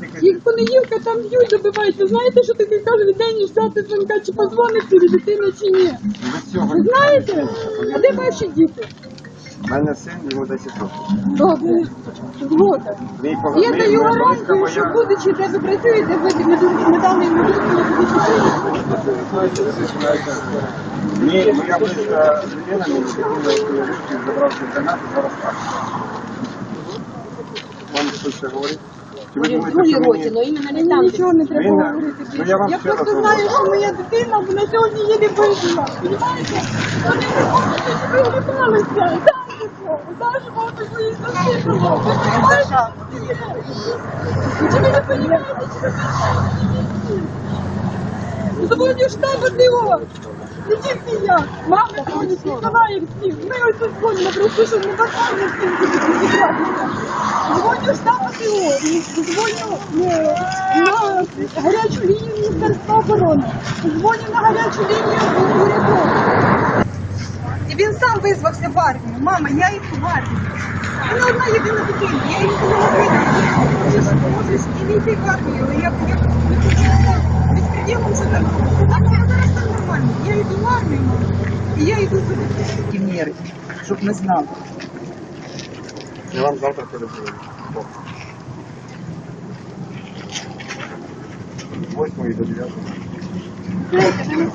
Тільки Їх понеділка там б'ють, добивають. Ви знаєте, що таке кожен день ждати дзвонка, чи подзвонить тобі дитина, чи ні? Ви знаєте? А де ваші діти? У мене син, йому 10 років. Добре. Згода. Мій пога- Я мій- даю моя гарантію, повістка що будучи, де ви працюєте, ви недавно йому Ні, моя близька людина, мені дитина, забрав чемпіонат, зараз так. Вам щось говорить? Чи ви думаєте, що мені... но именно не там. нічого не треба Він- говорити. ну, більше. я вам ще раз просто говорю. знаю, що моя дитина вона сьогодні їде вижила. Понимаєте? Вони не хочуть, щоб ви готувалися. Знаєш, мовити. Чи ви не розумієте, чи ви ДО. Не тільки я. Мама дзвонить, Ніколаївські. Ми ось тут дзвонимо, просто що не з цим зібратися. Дзвоню штабу ДО. Дзвоню е, гарячу лінію Міністерства оборони. Дзвоню гарячу лінію уряду. І він сам визвався в армію. Мама, я йду в армію. Мене одна єдина дитина. Я їй сказала, що можеш і не йти в армію. але Я я І я йду за дитиною. міри, щоб ми знали. Я вам завтра передзвоню. З 8 до 9. Знаєте, мене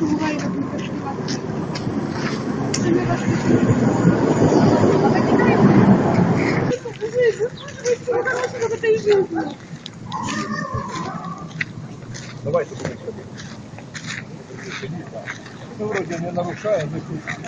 Ну, вроде не нарушая, но чуть не